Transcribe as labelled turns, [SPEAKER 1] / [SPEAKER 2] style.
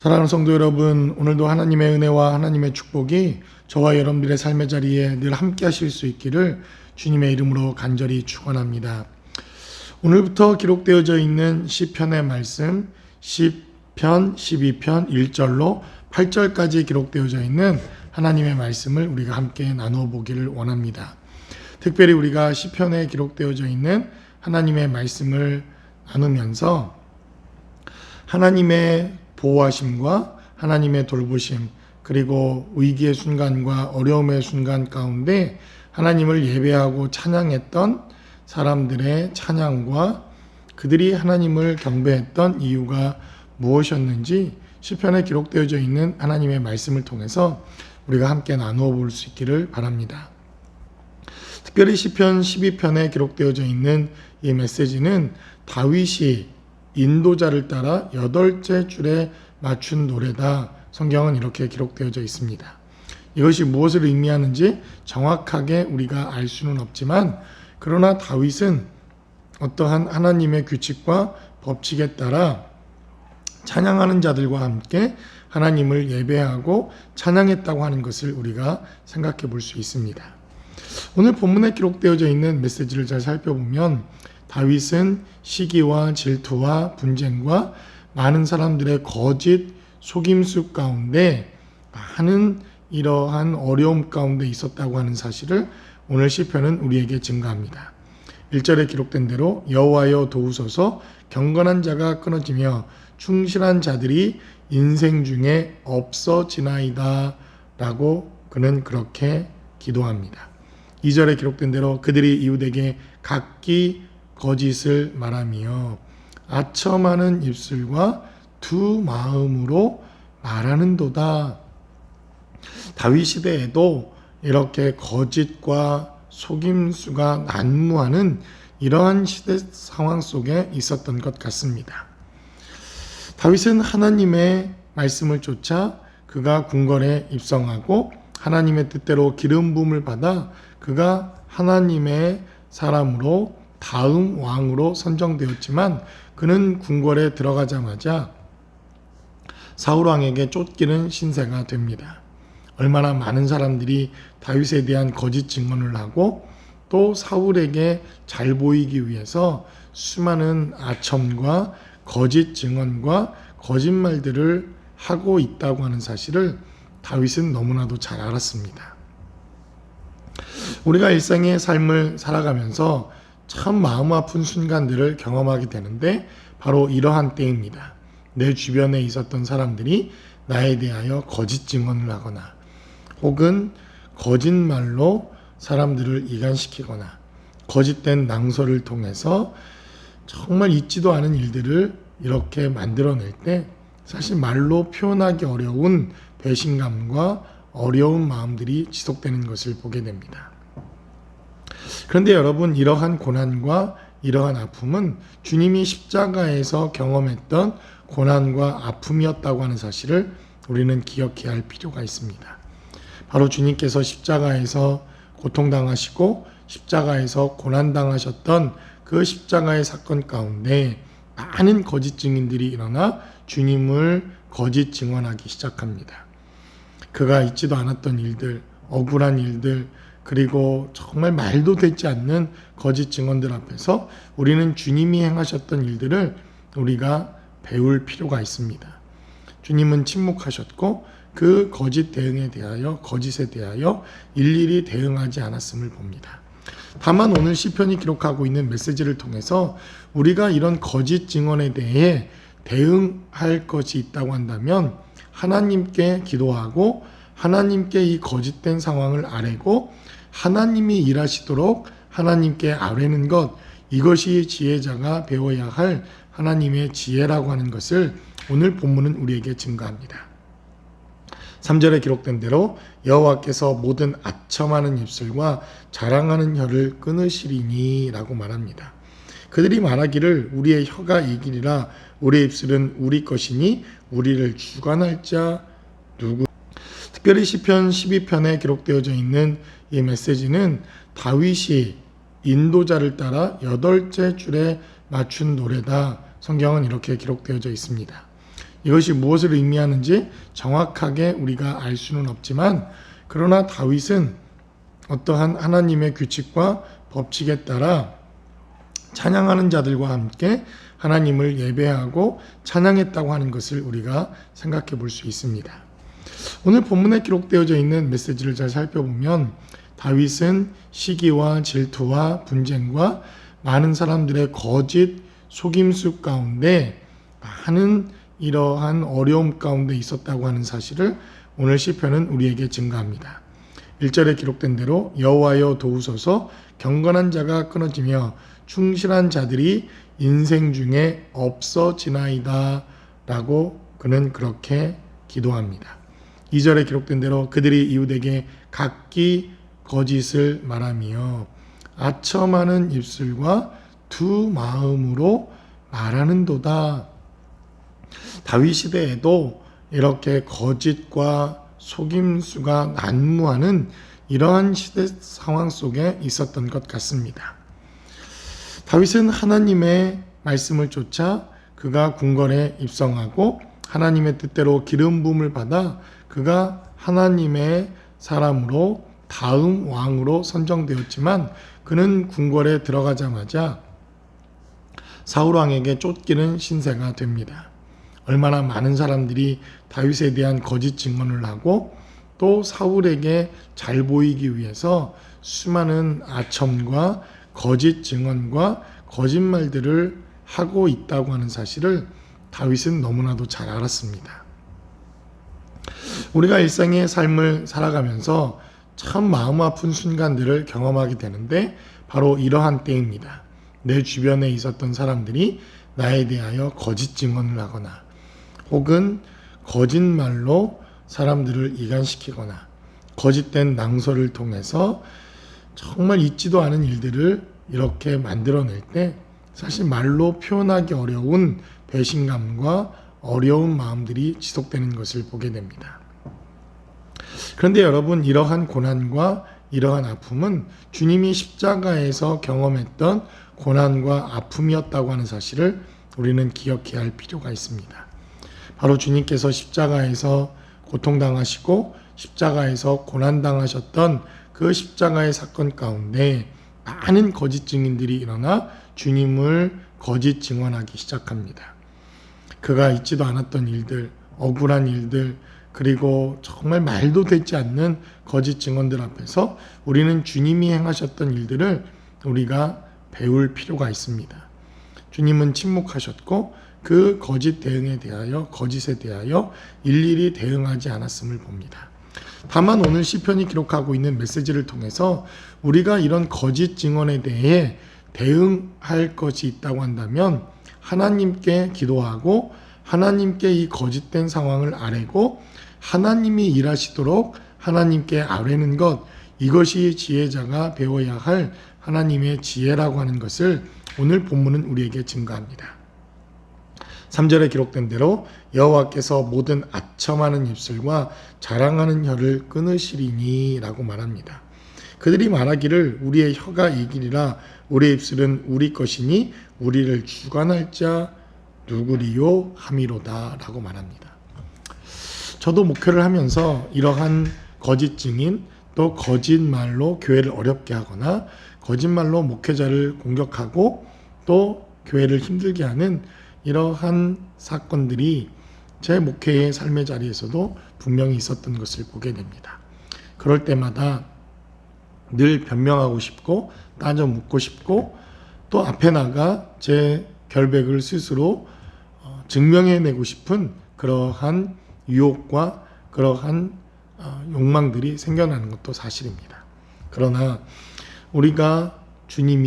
[SPEAKER 1] 사랑하는 성도 여러분, 오늘도 하나님의 은혜와 하나님의 축복이 저와 여러분들의 삶의 자리에 늘 함께 하실 수 있기를 주님의 이름으로 간절히 축원합니다. 오늘부터 기록되어져 있는 시편의 말씀 10편, 12편 1절로 8절까지 기록되어져 있는 하나님의 말씀을 우리가 함께 나누어 보기를 원합니다. 특별히 우리가 시편에 기록되어져 있는 하나님의 말씀을 나누면서 하나님의 보호하심과 하나님의 돌보심 그리고 위기의 순간과 어려움의 순간 가운데 하나님을 예배하고 찬양했던 사람들의 찬양과 그들이 하나님을 경배했던 이유가 무엇이었는지 시편에 기록되어져 있는 하나님의 말씀을 통해서 우리가 함께 나누어 볼 수 있기를 바랍니다. 특별히 시편 12편에 기록되어져 있는 이 메시지는 다윗이 인도자를 따라 여덟째 줄에 맞춘 노래다. 성경은 이렇게 기록되어져 있습니다. 이것이 무엇을 의미하는지 정확하게 우리가 알 수는 없지만 그러나 다윗은 어떠한 하나님의 규칙과 법칙에 따라 찬양하는 자들과 함께 하나님을 예배하고 찬양했다고 하는 것을 우리가 생각해 볼 수 있습니다. 오늘 본문에 기록되어져 있는 메시지를 잘 살펴보면 다윗은 시기와 질투와 분쟁과 많은 사람들의 거짓 속임수 가운데 많은 이러한 어려움 가운데 있었다고 하는 사실을 오늘 시편은 우리에게 증가합니다. 1절에 기록된 대로 여호와여 도우소서 경건한 자가 끊어지며 충실한 자들이 인생 중에 없어지나이다 라고 그는 그렇게 기도합니다. 2절에 기록된 대로 그들이 이웃에게 각기 거짓을 말하며 아첨하는 입술과 두 마음으로 말하는도다. 다윗 시대에도 이렇게 거짓과 속임수가 난무하는 이러한 시대 상황 속에 있었던 것 같습니다. 다윗은 하나님의 말씀을 쫓아 그가 궁궐에 입성하고 하나님의 뜻대로 기름 부음을 받아 그가 하나님의 사람으로 다음 왕으로 선정되었지만 그는 궁궐에 들어가자마자 사울 왕에게 쫓기는 신세가 됩니다. 얼마나 많은 사람들이 다윗에 대한 거짓 증언을 하고 또 사울에게 잘 보이기 위해서 수많은 아첨과 거짓 증언과 거짓말들을 하고 있다고 하는 사실을 다윗은 너무나도 잘 알았습니다. 우리가 일상의 삶을 살아가면서 참 마음 아픈 순간들을 경험하게 되는데 바로 이러한 때입니다. 내 주변에 있었던 사람들이 나에 대하여 거짓 증언을 하거나 혹은 거짓말로 사람들을 이간시키거나 거짓된 낭설을 통해서 정말 있지도 않은 일들을 이렇게 만들어낼 때 사실 말로 표현하기 어려운 배신감과 어려운 마음들이 지속되는 것을 보게 됩니다. 그런데 여러분 이러한 고난과 이러한 아픔은 주님이 십자가에서 경험했던 고난과 아픔이었다고 하는 사실을 우리는 기억해야 할 필요가 있습니다. 바로 주님께서 십자가에서 고통당하시고 십자가에서 고난당하셨던 그 십자가의 사건 가운데 많은 거짓 증인들이 일어나 주님을 거짓 증언하기 시작합니다. 그가 있지도 않았던 일들, 억울한 일들, 그리고 정말 말도 되지 않는 거짓 증언들 앞에서 우리는 주님이 행하셨던 일들을 우리가 배울 필요가 있습니다. 주님은 침묵하셨고 그 거짓 대응에 대하여 거짓에 대하여 일일이 대응하지 않았음을 봅니다. 다만 오늘 시편이 기록하고 있는 메시지를 통해서 우리가 이런 거짓 증언에 대해 대응할 것이 있다고 한다면 하나님께 기도하고 하나님께 이 거짓된 상황을 아뢰고 하나님이 일하시도록 하나님께 아뢰는 것 이것이 지혜자가 배워야 할 하나님의 지혜라고 하는 것을 오늘 본문은 우리에게 증거합니다. 3절에 기록된 대로 여호와께서 모든 아첨하는 입술과 자랑하는 혀를 끊으시리니 라고 말합니다. 그들이 말하기를 우리의 혀가 이기리라 우리의 입술은 우리 것이니 우리를 주관할 자 누구 특별히 시편 12편에 기록되어져 있는 이 메시지는 다윗이 인도자를 따라 여덟째 줄에 맞춘 노래다. 성경은 이렇게 기록되어져 있습니다. 이것이 무엇을 의미하는지 정확하게 우리가 알 수는 없지만 그러나 다윗은 어떠한 하나님의 규칙과 법칙에 따라 찬양하는 자들과 함께 하나님을 예배하고 찬양했다고 하는 것을 우리가 생각해 볼 수 있습니다. 오늘 본문에 기록되어져 있는 메시지를 잘 살펴보면 다윗은 시기와 질투와 분쟁과 많은 사람들의 거짓 속임수 가운데 많은 이러한 어려움 가운데 있었다고 하는 사실을 오늘 시편은 우리에게 증가합니다. 1절에 기록된 대로 여호와여 도우소서 경건한 자가 끊어지며 충실한 자들이 인생 중에 없어지나이다 라고 그는 그렇게 기도합니다. 2절에 기록된 대로 그들이 이웃에게 각기 거짓을 말하며 아첨하는 입술과 두 마음으로 말하는도다. 다윗 시대에도 이렇게 거짓과 속임수가 난무하는 이러한 시대 상황 속에 있었던 것 같습니다. 다윗은 하나님의 말씀을 쫓아 그가 궁궐에 입성하고 하나님의 뜻대로 기름 부음을 받아 그가 하나님의 사람으로 다음 왕으로 선정되었지만 그는 궁궐에 들어가자마자 사울 왕에게 쫓기는 신세가 됩니다. 얼마나 많은 사람들이 다윗에 대한 거짓 증언을 하고 또 사울에게 잘 보이기 위해서 수많은 아첨과 거짓 증언과 거짓말들을 하고 있다고 하는 사실을 다윗은 너무나도 잘 알았습니다. 우리가 일상의 삶을 살아가면서 참 마음 아픈 순간들을 경험하게 되는데 바로 이러한 때입니다. 내 주변에 있었던 사람들이 나에 대하여 거짓 증언을 하거나 혹은 거짓말로 사람들을 이간시키거나 거짓된 낭설을 통해서 정말 있지도 않은 일들을 이렇게 만들어낼 때 사실 말로 표현하기 어려운 배신감과 어려운 마음들이 지속되는 것을 보게 됩니다. 그런데 여러분 이러한 고난과 이러한 아픔은 주님이 십자가에서 경험했던 고난과 아픔이었다고 하는 사실을 우리는 기억해야 할 필요가 있습니다. 바로 주님께서 십자가에서 고통당하시고 십자가에서 고난당하셨던 그 십자가의 사건 가운데 많은 거짓 증인들이 일어나 주님을 거짓 증언하기 시작합니다. 그가 있지도 않았던 일들, 억울한 일들, 그리고 정말 말도 되지 않는 거짓 증언들 앞에서 우리는 주님이 행하셨던 일들을 우리가 배울 필요가 있습니다. 주님은 침묵하셨고 그 거짓 대응에 대하여 거짓에 대하여 일일이 대응하지 않았음을 봅니다. 다만 오늘 시편이 기록하고 있는 메시지를 통해서 우리가 이런 거짓 증언에 대해 대응할 것이 있다고 한다면 하나님께 기도하고 하나님께 이 거짓된 상황을 아뢰고 하나님이 일하시도록 하나님께 아뢰는 것 이것이 지혜자가 배워야 할 하나님의 지혜라고 하는 것을 오늘 본문은 우리에게 증가합니다. 3절에 기록된 대로 여호와께서 모든 아첨하는 입술과 자랑하는 혀를 끊으시리니라고 말합니다. 그들이 말하기를 우리의 혀가 이기리라 우리의 입술은 우리 것이니 우리를 주관할 자 누구리요 함이로다라고 말합니다. 저도 목회를 하면서 이러한 거짓 증인 또 거짓말로 교회를 어렵게 하거나 거짓말로 목회자를 공격하고 또 교회를 힘들게 하는 이러한 사건들이 제 목회의 삶의 자리에서도 분명히 있었던 것을 보게 됩니다. 그럴 때마다 늘 변명하고 싶고 따져 묻고 싶고 또 앞에 나가 제 결백을 스스로 어, 증명해내고 싶은 그러한 유혹과 그러한 어, 욕망들이 생겨나는 것도 사실입니다. 그러나 우리가 주님이